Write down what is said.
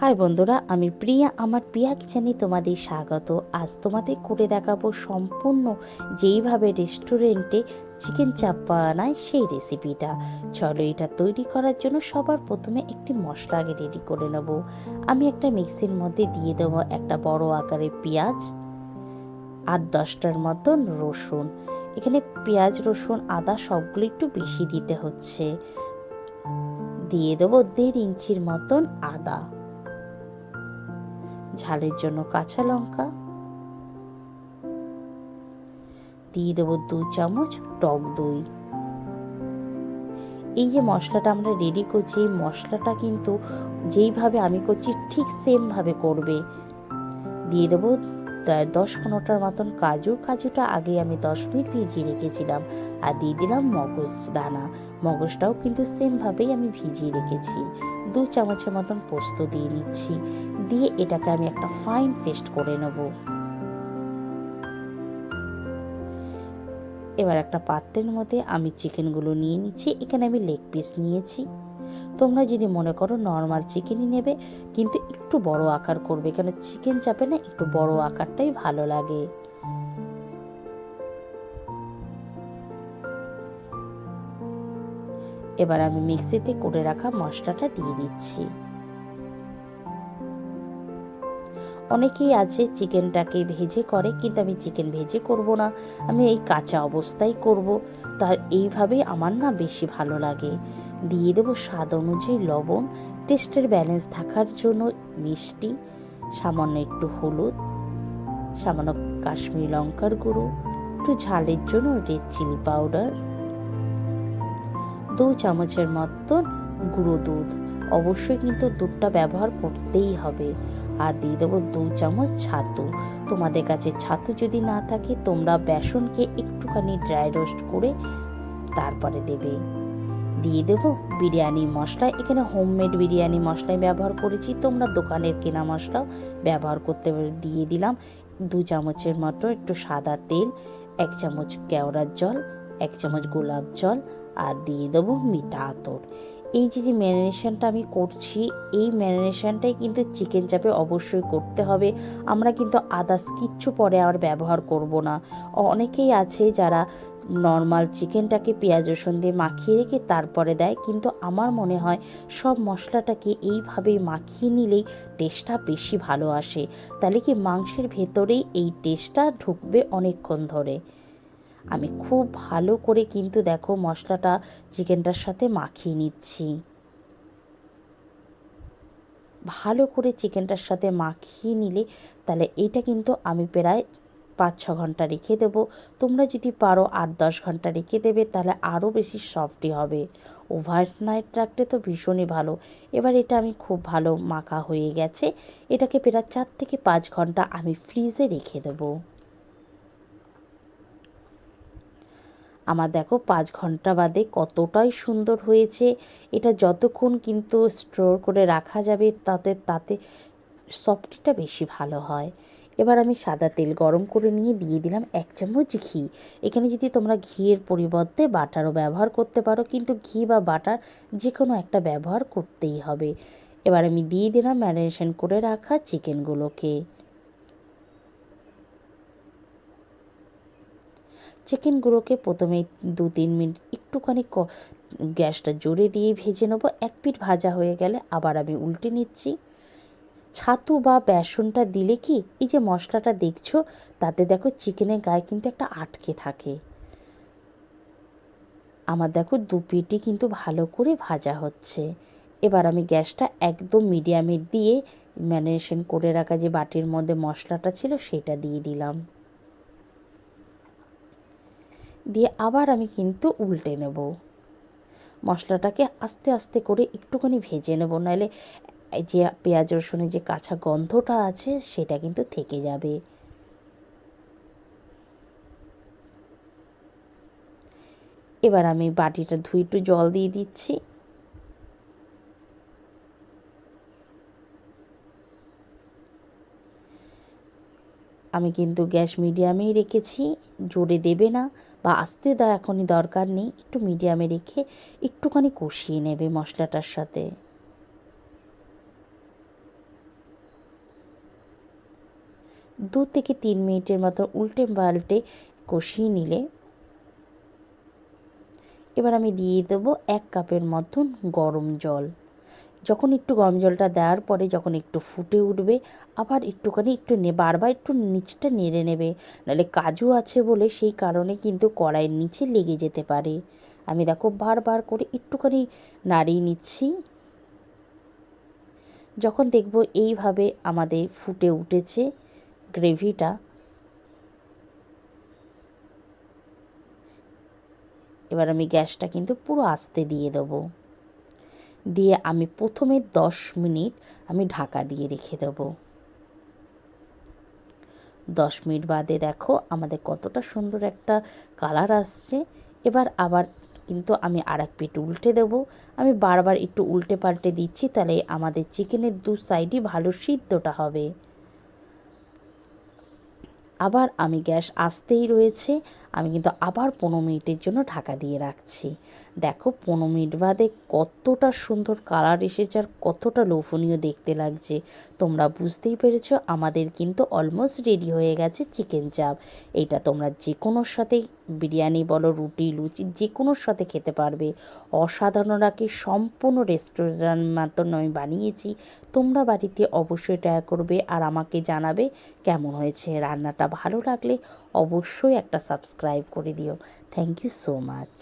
High বন্ধুরা, আমি প্রিয়া। আমার প্রিয়া কিচেনে তোমাদের স্বাগত। আজ তোমাদের করে দেখাবো সম্পূর্ণ যেইভাবে রেস্টুরেন্টে চিকেন চাপ বানায় সেই রেসিপিটা। চলো এটা তৈরি করার জন্য সবার প্রথমে একটি মশলা আগে রেডি করে নেব। আমি একটা মিক্সির মধ্যে দিয়ে দেবো একটা বড় আকারের পেঁয়াজ আর দশটার মতন রসুন। এখানে পেঁয়াজ, রসুন, আদা সবগুলো একটু বেশি দিতে হচ্ছে। দিয়ে দেবো দেড় ইঞ্চির মতন আদা। ঝালের জন্য কাঁচা লঙ্কা। দিয়ে দেবো দু চামচ টক দই। এই যে মশলাটা আমরা রেডি করছি, এই মশলাটা কিন্তু যেইভাবে আমি করছি ঠিক সেমভাবে করবে। দিয়ে দেবো দশ পনেরোটার মতন কাজু। কাজুটা আগে আমি দশ মিনিট ভিজিয়ে রেখেছিলাম আর দিয়ে দিলাম মগজ দানা। মগজটাও কিন্তু সেমভাবেই আমি ভিজিয়ে রেখেছি। দু চামচের মতন পোস্ত দিয়ে নিচ্ছি। দিয়ে এটাকে আমি একটা ফাইন পেস্ট করে নেব। এবার একটা পাত্রের মধ্যে আমি চিকেনগুলো নিয়ে নিচ্ছি। এখানে আমি লেগ পিস নিয়েছি। তোমরা যদি মনে করো নর্মাল চিকেনই নেবে, কিন্তু একটু বড় আকার করবে। কেন চিকেন চাপে না, একটু বড় আকারটাই ভালো লাগে। এবার আমি মিক্সিতে করে রাখা মশলাটা দিয়ে দিচ্ছি। অনেকেই আছে চিকেনটাকে ভেজে করে, কিন্তু আমি চিকেন ভেজে করব না। আমি এই কাঁচা অবস্থায় করব। তার এইভাবে আমার না বেশি ভালো লাগে। দিয়ে দেবো স্বাদ অনুযায়ী লবণ। টেস্টের ব্যালেন্স থাকার জন্য মিষ্টি, সামান্য একটু হলুদ, সামান্য কাশ্মীরি লঙ্কার গুঁড়ো, একটু ঝালের জন্য রেড চিলি পাউডার দু চামচের মতন গুঁড়ো দুধ। অবশ্যই কিন্তু দুধটা ব্যবহার করতেই হবে। আর দিয়ে দেবো দু চামচ ছাতু। তোমাদের কাছে ছাতু যদি না থাকে, তোমরা বেসনকে একটুখানি ড্রাই রোস্ট করে তারপরে দেবে। দিয়ে দেবো বিরিয়ানি মশলা। এখানে হোমমেড বিরিয়ানি মশলাই ব্যবহার করেছি। তোমরা দোকানের কেনা মশলাও ব্যবহার করতে দিয়ে দিলাম দু চামচের মতো একটু সাদা তেল, এক চামচ কেওড়ার জল, এক চামচ গোলাপ জল আর দিয়ে দেবো মিঠা আতর। এই যে যে ম্যারিনেশনটা আমি করছি, এই ম্যারিনেশনটাই কিন্তু চিকেন চাপে অবশ্যই করতে হবে। আমরা কিন্তু আদার্স কিচ্ছু পরে আর ব্যবহার করব না। অনেকেই আছে যারা নর্মাল চিকেনটাকে পেঁয়াজ, রসুন দিয়ে মাখিয়ে রেখে তারপরে দেয়, কিন্তু আমার মনে হয় সব মশলাটাকে এইভাবেই মাখিয়ে নিলেই টেস্টটা বেশি ভালো আসে। তাহলে কি মাংসের ভেতরেই এই টেস্টটা ঢুকবে অনেকক্ষণ ধরে? আমি খুব ভালো করে কিন্তু দেখো মশলাটা চিকেনটার সাথে মাখিয়ে নিচ্ছি। ভালো করে চিকেনটার সাথে মাখিয়ে নিলে তাহলে এটা কিন্তু আমি প্রায় পাঁচ ছ ঘণ্টা রেখে দেবো। তোমরা যদি পারো আট দশ ঘণ্টা রেখে দেবে তাহলে আরও বেশি সফটই হবে। ওভার নাইট রাখলে তো ভীষণই ভালো। এবার এটা আমি খুব ভালো মাখা হয়ে গেছে। এটাকে প্রায় চার থেকে পাঁচ ঘণ্টা আমি ফ্রিজে রেখে দেবো। আমার দেখো পাঁচ ঘণ্টা বাদে কতটাই সুন্দর হয়েছে। এটা যতক্ষণ কিন্তু স্টোর করে রাখা যাবে, তাতে তাতে সফটিটা বেশি ভালো হয়। এবার আমি সাদা তেল গরম করে নিয়ে দিয়ে দিলাম এক চামচ ঘি। এখানে যদি তোমরা ঘিয়ের পরিবর্তে বাটারও ব্যবহার করতে পারো, কিন্তু ঘি বা বাটার যে কোনো একটা ব্যবহার করতেই হবে। এবার আমি দিয়ে দিলাম ম্যারিনেশন করে রাখা চিকেনগুলোকে চিকেনগুলোকে প্রথমে দু তিন মিনিট একটুখানি ক, গ্যাসটা জোরে দিয়ে ভেজে নেব। এক পিঠ ভাজা হয়ে গেলে আবার আমি উল্টে নিচ্ছি। ছাতু বা বেসনটা দিলে কি, এই যে মশলাটা দেখছ, তাতে দেখো চিকেনের গায়ে কিন্তু একটা আটকে থাকে। আমার দেখো দু পিঠই কিন্তু ভালো করে ভাজা হচ্ছে। এবার আমি গ্যাসটা একদম মিডিয়ামে দিয়ে ম্যারিনেশন করে রাখা যে বাটির মধ্যে মশলাটা ছিল, সেটা দিয়ে দিলাম। দিয়ে আবার আমি কিন্তু উল্টে নেব। মশলাটাকে আস্তে আস্তে করে একটুখানি ভেজে নেব, নাহলে যে পেঁয়াজ, রসুনের যে কাঁচা গন্ধটা আছে, সেটা কিন্তু থেকে যাবে। এবার আমি বাটিটা ধুই একটু জল দিয়ে দিচ্ছি। আমি কিন্তু গ্যাস মিডিয়ামেই রেখেছি, জোরে দেবে না। বা আস্তে দা এখনই দরকার নেই, একটু মিডিয়ামে রেখে একটুখানি কষিয়ে নেবে মশলাটার সাথে। দু থেকে তিন মিনিটের মতো উল্টে পাল্টে কষিয়ে নিলে। এবার আমি দিয়ে দেবো এক কাপের মতন গরম জল। যখন একটু গরম জলটা দেওয়ার পরে যখন একটু ফুটে উঠবে, আবার একটুখানি একটু নে, বারবার একটু নিচটা নেড়ে নেবে। নাহলে কাজু আছে বলে সেই কারণে কিন্তু কড়াইয়ের নিচে লেগে যেতে পারে। আমি দেখো বারবার করে একটুখানি নাড়িয়ে নিচ্ছি। যখন দেখব এইভাবে আমাদের ফুটে উঠেছে গ্রেভিটা, এবার আমি গ্যাসটা কিন্তু পুরো আস্তে দিয়ে দেবো। দিয়ে আমি প্রথমে দশ মিনিট আমি ঢাকা দিয়ে রেখে দেবো। দশ মিনিট বাদে দেখো আমাদের কতটা সুন্দর একটা কালার আসছে। এবার আবার কিন্তু আমি আর এক পিঠ উল্টে দেবো। আমি বারবার একটু উল্টে পাল্টে দিচ্ছি, তাহলে আমাদের চিকেনের দু সাইডই ভালো সিদ্ধটা হবে। আবার আমি গ্যাস আসতেই রয়েছে। আমি কিন্তু আবার পনেরো মিনিটের জন্য ঢাকা দিয়ে রাখছি। দেখো, পনেরো মিনিট বাদে কতটা সুন্দর কালার এসেছে আর কতটা লোভনীয় দেখতে লাগছে। তোমরা বুঝতেই পেরেছ, আমাদের কিন্তু অলমোস্ট রেডি হয়ে গেছে চিকেন চাপ এইটা তোমরা যে কোনোর সাথে বিরিয়ানি বলো, রুটি, লুচি যে কোনোর সাথে খেতে পারবে। অসাধারণ রাখি সম্পূর্ণ রেস্টুরেন্ট মতন আমি বানিয়েছি। তোমরা বাড়িতে অবশ্যই ট্রাই করবে আর আমাকে জানাবে কেমন হয়েছে। রান্নাটা ভালো লাগলে অবশ্যই একটা সাবস্ক্রাইব করে দিও। Thank you so much